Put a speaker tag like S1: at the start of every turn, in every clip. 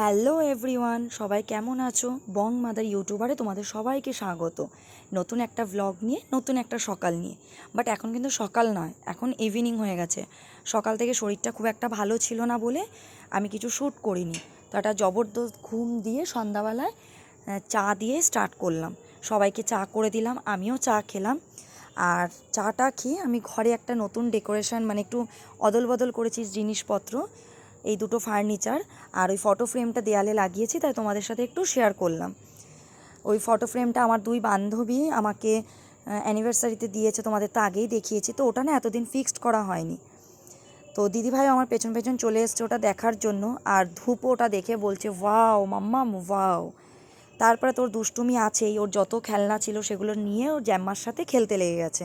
S1: Hello everyone, সবাই কেমন আছো? বং মাদার ইউটিউবারে তোমাদের সবাইকে স্বাগত। নতুন একটা ভ্লগ নিয়ে, নতুন একটা সকাল নিয়ে। বাট এখন কিন্তু সকাল নয়, এখন ইভিনিং হয়ে গেছে। সকাল থেকে শরীরটা খুব একটা ভালো ছিল না বলে আমি কিছু শ্যুট করিনি। তো একটা জবরদস্ত ঘুম দিয়ে সন্ধ্যাবেলায় চা দিয়ে স্টার্ট করলাম। সবাইকে চা করে দিলাম, আমিও চা খেলাম। আর চাটা খেয়ে আমি ঘরে একটা নতুন ডেকোরেশন মানে একটু অদল বদল করেছি জিনিসপত্র। এই দুটো ফার্নিচার আর ওই ফটো ফ্রেমটা দেয়ালে লাগিয়েছি, তাই তোমাদের সাথে একটু শেয়ার করলাম। ওই ফটো ফ্রেমটা আমার দুই বান্ধবী আমাকে অ্যানিভার্সারিতে দিয়েছে, তোমাদের তো আগেই দেখিয়েছি, তো ওটা না এতদিন ফিক্সড করা হয়নি। তো দিদিভাই আমার পেছন পেছন চলে এসছে ওটা দেখার জন্য, আর ধূপ ওটা দেখে বলছে ওয়াও মাম্মাম ওয়াও তারপরে তোর দুষ্টুমি আছেই, ওর যত খেলনা ছিল সেগুলো নিয়ে ওর জ্যাম্মার সাথে খেলতে লেগে গেছে।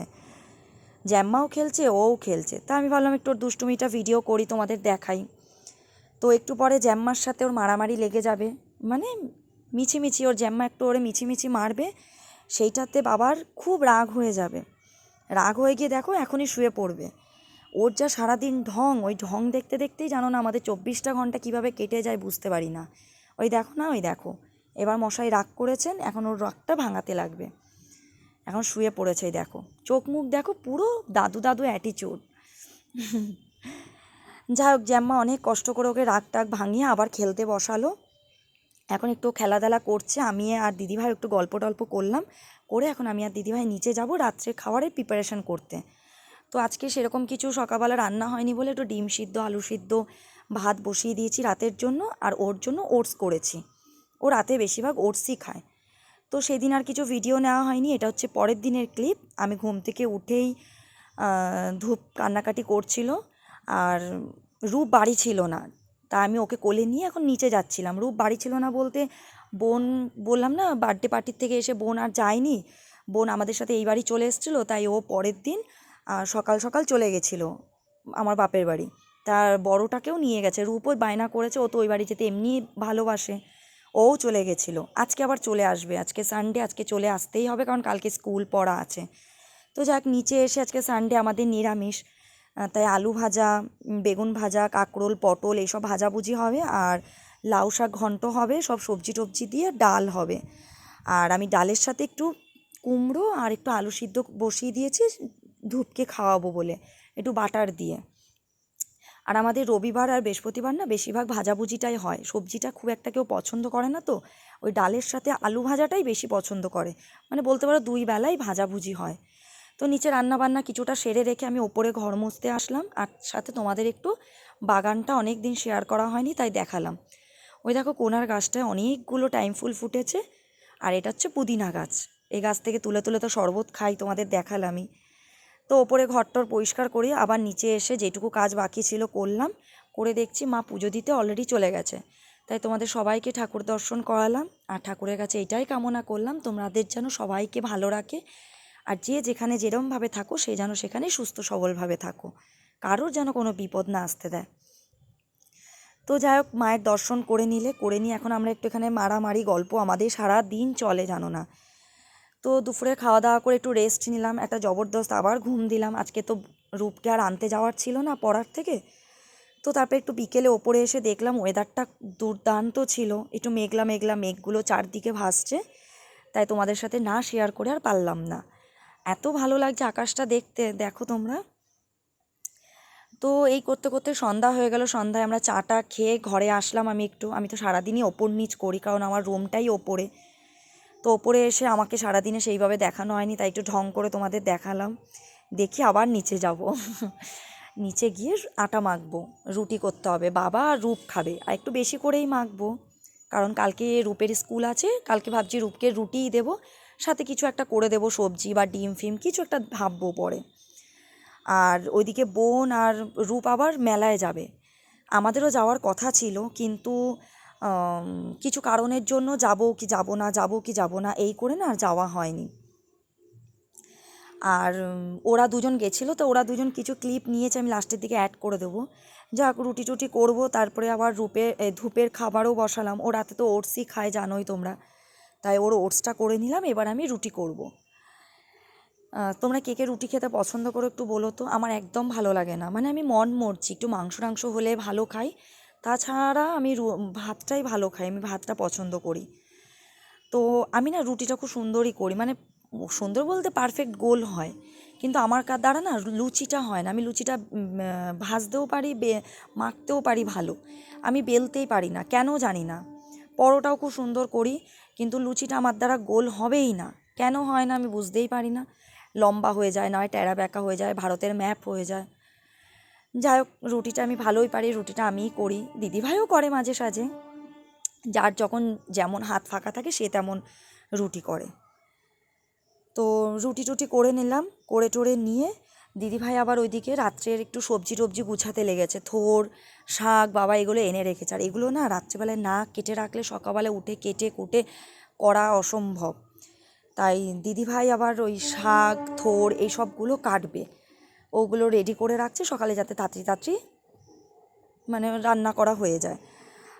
S1: জ্যাম্মাও খেলছে ওও খেলছে। তা আমি ভাবলাম একটু ওর দুষ্টুমিটা ভিডিও করি, তোমাদের দেখাই। তো একটু পরে জ্যাম্মার সাথে ওর মারামারি লেগে যাবে। মানে মিছিমিছি, ওর জ্যাম্মা একটু ওরে মিছিমিছি মারবে, সেইটাতে বাবার খুব রাগ হয়ে যাবে। রাগ হয়ে গিয়ে দেখো এখনই শুয়ে পড়বে। ওর যা সারাদিন ঢং, ওই ঢং দেখতে দেখতেই জানো না আমাদের চব্বিশটা ঘণ্টা কীভাবে কেটে যায় বুঝতে পারি না। ওই দেখো না, ওই দেখো। এবার মশাই রাগ করেছেন, এখন ওর রাগটা ভাঙাতে লাগবে। এখন শুয়ে পড়েছে দেখো। চোখ মুখ দেখো, পুরো দাদু দাদু অ্যাটিচিউড যাই হোক, জ্যাম্মা অনেক কষ্ট করে ওকে রাগ টাগ ভাঙিয়ে আবার খেলতে বসালো। এখন একটু খেলাধুলা করছে, আমি আর দিদিভাই একটু গল্প টল্প করলাম, করে এখন আমি আর দিদিভাই নিচে যাব রাত্রে খাবারের প্রিপারেশন করতে। তো আজকে সেরকম কিছু সকালবেলা রান্না হয়নি বলে একটু ডিম সিদ্ধ, আলু সিদ্ধ, ভাত বসিয়ে দিয়েছি রাতের জন্য আর ওর জন্য ওটস করেছি। ও রাতে বেশিরভাগ ওটসই খায়। তো সেদিন আর কিছু ভিডিও নেওয়া হয়নি, এটা হচ্ছে পরের দিনের ক্লিপ আমি ঘুম থেকে উঠেই ধূপ কান্নাকাটি করছিল। আর রূপ বাড়ি ছিল না। তা আমি ওকে কোলে নিয়ে এখন নিচে যাচ্ছিলাম। রূপ বাড়ি ছিল না বলতে বোন, বললাম না বার্থডে পার্টির থেকে এসে বোন আর যায়নি। বোন আমাদের সাথে এই বাড়ি চলে এসেছিল, তাই ও পরের দিন সকাল সকাল চলে গেছিল আমার বাপের বাড়ি। তার বড়টাকেও নিয়ে গেছে। রূপও বায়না করেছে, ও তো ওই বাড়ি যেতে এমনি ভালোবাসে। ও চলে গেছিল। আজকে আবার চলে আসবে। আজকে সানডে আজকে চলে আসতেই হবে, কারণ কালকে স্কুল পড়া আছে। তো যাক, নিচে এসে আজকে সানডে আমাদের নিরামিষ। তাই আলু ভাজা বেগুন ভাজা, কাঁকরোল, পটল এইসব ভাজাভুজি হবে আর লাউ শাক ঘন্ট হবে, সব সবজি টবজি দিয়ে ডাল হবে। আর আমি ডালের সাথে একটু কুমড়ো আর একটু আলু সিদ্ধ বসিয়ে দিয়েছি, ধূপকে খাওয়াবো বলে, একটু বাটার দিয়ে। আর আমাদের রবিবার আর বৃহস্পতিবার না বেশিরভাগ ভাজাভুজিটাই হয়, সবজিটা খুব একটা কেউ পছন্দ করে না তো, ওই ডালের সাথে আলু ভাজাটাই বেশি পছন্দ করে। মানে বলতে পারো দুই বেলাই ভাজাভুজি হয়। তো নিচে রান্না বান্না কিছুটা সেরে রেখে আমি ওপরে ঘর মুছতে আসলাম। আর সাথে তোমাদের একটু বাগানটা অনেক দিন শেয়ার করা হয়নি, তাই দেখালাম। ওই দেখো কোনার গাছটায় অনেকগুলো টাইম ফুল ফুটেছে, আর এটা হচ্ছে পুদিনা গাছ। এই গাছ থেকে তুলে তুলে তো শরবত খাই, তোমাদের দেখালামই। তো ওপরে ঘরটর পরিষ্কার করি আবার নিচে এসে যেটুকু কাজ বাকি ছিল করলাম, করে দেখছি মা পুজো দিতে অলরেডি চলে গেছে। তাই তোমাদের সবাইকে ঠাকুর দর্শন করালাম, আর ঠাকুরের কাছে এটাই কামনা করলাম, তোমাদের যেন সবাইকে ভালো রাখে আর যে যেখানে যেরমভাবে থাকো, সে যেন সেখানে সুস্থ সবলভাবে থাকো। কারোর যেন কোনো বিপদ না আসতে দেয়। তো যাই হোক, মায়ের দর্শন করে নিলে, করে নিয়ে এখন আমরা একটু এখানে মারামারি, গল্প আমাদের সারা দিন চলে, জানো না। তো দুপুরে খাওয়া দাওয়া করে একটু রেস্ট নিলাম, একটা জবরদস্ত আবার ঘুম দিলাম। আজকে তো রূপকে আর আনতে যাওয়ার ছিল না পড়ার থেকে। তো তারপরে একটু বিকেলে ওপরে এসে দেখলাম ওয়েদারটা দুর্দান্ত ছিল। একটু মেঘলা মেঘলা মেঘগুলো চারদিকে ভাসছে। তাই তোমাদের সাথে না শেয়ার করে আর পারলাম না। এত ভালো লাগছে আকাশটা দেখতে, দেখো তোমরা। তো এই করতে করতে সন্ধ্যা হয়ে গেল, সন্ধ্যায় আমরা চাটা খেয়ে ঘরে আসলাম আমি একটু। আমি তো সারাদিনই ওপর নিচ করি, কারণ আমার রুমটাই ওপরে। তো ওপরে এসে আমাকে সারাদিনে সেইভাবে দেখানো হয়নি, তাই একটু ঢং করে তোমাদের দেখালাম। দেখি আবার নিচে যাব। নিচে গিয়ে আটা মাখবো, রুটি করতে হবে। বাবা আর রূপ খাবে, আর একটু বেশি করেই মাখবো। কারণ কালকে রূপের স্কুল আছে, কালকে ভাবছি রূপকে রুটিই দেবো। সাথে কিছু একটা করে দেবো সবজি বা ডিম, ফিম, কিছু একটা ভাববো পরে। আর ওইদিকে বোন আর রূপ আবার মেলায় যাবে। আমাদেরও যাওয়ার কথা ছিল, কিন্তু কিছু কারণের জন্য যাব কি যাব না, যাব কি যাব না, এই করে না আর যাওয়া হয়নি। আর ওরা দুজন গেছিল, তো ওরা দুজন কিছু ক্লিপ নিয়েছে, আমি লাস্টের দিকে অ্যাড করে দেবো। যাক, রুটি টুটি করব, তারপরে আবার রূপে ধূপের খাবারও বসালাম। ও রাতে তো ওটসই খায়, জানোই তোমরা। তাই ওর ওটসটা করে নিলাম, এবার আমি রুটি করব। তোমরা কে কে রুটি খেতে পছন্দ করো একটু বলো তো? আমার একদম ভালো লাগে না। মানে আমি মন মরছি, একটু মাংস টাংস হলে ভালো খাই। তাছাড়া আমি ভাতটাই ভালো খাই, আমি ভাতটা পছন্দ করি। তো আমি না রুটিটা খুব সুন্দরই করি। মানে সুন্দর বলতে পারফেক্ট গোল হয়। কিন্তু আমার কার দ্বারা না লুচিটা হয় না। আমি লুচিটা ভাজতেও পারি, বে, মাখতেও পারি ভালো। আমি বেলতেই পারি না, কেন জানি না। পরোটাও খুব সুন্দর করি। কিন্তু লুচিটা আমার দ্বারা গোল হবেই না। কেন হয় না আমি বুঝতেই পারি না। লম্বা হয়ে যায়, নয় ট্যাড়া ব্যাকা হয়ে যায়, ভারতের ম্যাপ হয়ে যায়। যাই হোক, রুটিটা আমি ভালোই পারি, রুটিটা আমিই করি। দিদিভাইও করে মাঝে সাঝে। যার যখন যেমন হাত ফাঁকা থাকে, সে তেমন রুটি করে। তো রুটি টুটি করে নিলাম, করে টোরে নিয়ে দিদিভাই আবার ওইদিকে রাত্রের একটু সবজি টবজি গুছাতে লেগেছে। থোর, শাক, বাবা এগুলো এনে রেখেছে। আর এগুলো না রাত্রেবেলায় না কেটে রাখলে সকালবেলা উঠে কেটে কুটে করা অসম্ভব। তাই দিদিভাই আবার ওই শাক, থোর এই সবগুলো কাটবে। ওগুলো রেডি করে রাখছে, সকালে যাতে তাড়াতাড়ি তাড়াতাড়ি মানে রান্না করা হয়ে যায়।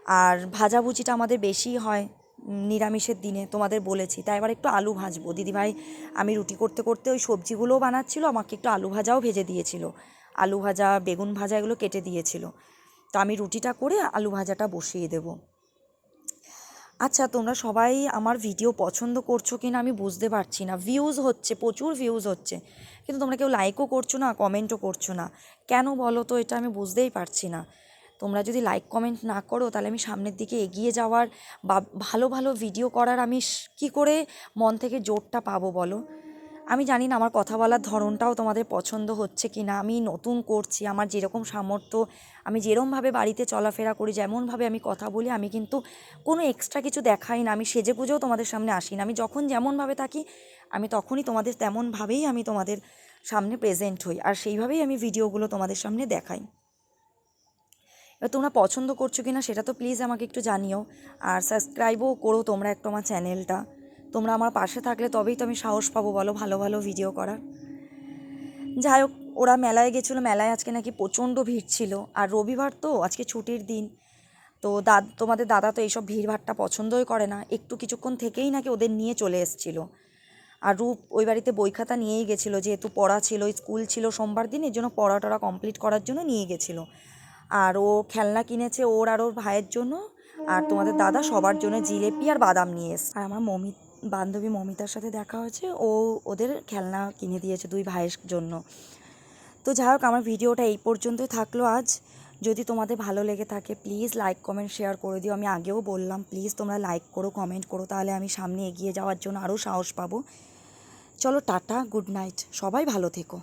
S1: আর ভাজাভুজিটা আমাদের বেশি হয় নিরামিষের দিনে তোমাদের বলেছি, তাই এবার একটু আলু ভাজবো। দিদিভাই, আমি রুটি করতে করতে ওই সবজিগুলোও বানাচ্ছিলো, আমাকে একটু আলু ভাজাও ভেজে দিয়েছিল। আলু ভাজা, বেগুন ভাজা এগুলো কেটে দিয়েছিল। তো আমি রুটিটা করে আলু ভাজাটা বসিয়ে দেবো। আচ্ছা তোমরা সবাই আমার ভিডিও পছন্দ করছ কি না আমি বুঝতে পারছি না। ভিউজ হচ্ছে, প্রচুর ভিউজ হচ্ছে। কিন্তু তোমরা কেউ লাইকও করছ না কমেন্টও করছ না। কেন বলো তো, এটা আমি বুঝতেই পারছি না। তোমরা যদি লাইক কমেন্ট না করো, তাহলে আমি সামনের দিকে এগিয়ে যাওয়ার বা ভালো ভালো ভিডিও করার আমি কী করে মন থেকে জোরটা পাবো বলো? আমি জানি না আমার কথা বলার ধরনটাও তোমাদের পছন্দ হচ্ছে কি না আমি নতুন করছি, আমার যেরকম সামর্থ্য, আমি যেরমভাবে বাড়িতে চলাফেরা করি যেমনভাবে আমি কথা বলি, আমি কিন্তু কোনো এক্সট্রা কিছু দেখাই না, আমি সেজে পুজোও তোমাদের সামনে আসি না, আমি যখন যেমনভাবে থাকি, আমি তখনই তোমাদের তেমনভাবেই আমি তোমাদের সামনে প্রেজেন্ট হই, আর সেইভাবেই আমি ভিডিওগুলো তোমাদের সামনে দেখাই। এবার তোমরা পছন্দ করছ কি না সেটা তো প্লিজ আমাকে একটু জানিও। আর সাবস্ক্রাইবও করো তোমরা একটু আমার চ্যানেলটা তোমরা আমার পাশে থাকলে তবেই তো আমি সাহস পাবো বলো ভালো ভালো ভিডিও করার। যাই হোক, ওরা মেলায় গেছিল। মেলায় আজকে নাকি প্রচণ্ড ভিড় ছিল। আর রবিবার তো, আজকে ছুটির দিন। তো দাদ তোমাদের দাদা তো এইসব ভিড়ভাড়টা পছন্দই করে না। একটু কিছুক্ষণ থেকেই নাকি ওদের নিয়ে চলে এসেছিল। আর রূপ ওই বাড়িতে বই খাতা নিয়েই গেছিল। যেহেতু পড়া ছিল, স্কুল ছিল সোমবার দিন, এর জন্য পড়া টড়া কমপ্লিট করার জন্য নিয়ে গেছিল। আর ও খেলনা কিনেছে ওর আর ওর ভাইয়ের জন্য। আর তোমাদের দাদা সবার জন্য জিলেপি আর বাদাম নিয়ে এসছে। আর আমার মমি, বান্ধবী মমিতার সাথে দেখা হয়েছে। ও ওদের খেলনা কিনে দিয়েছে দুই ভাইয়ের জন্য। তো যাই হোক, আমার ভিডিওটা এই পর্যন্তই থাকল আজ। যদি তোমাদের ভালো লেগে থাকে প্লিজ লাইক কমেন্ট শেয়ার করে দিও। আমি আগেও বললাম প্লিজ তোমরা লাইক করো কমেন্ট করো, তাহলে আমি সামনে এগিয়ে যাওয়ার জন্য আরও সাহস পাবো। চলো টাটা গুড নাইট সবাই ভালো থেকো।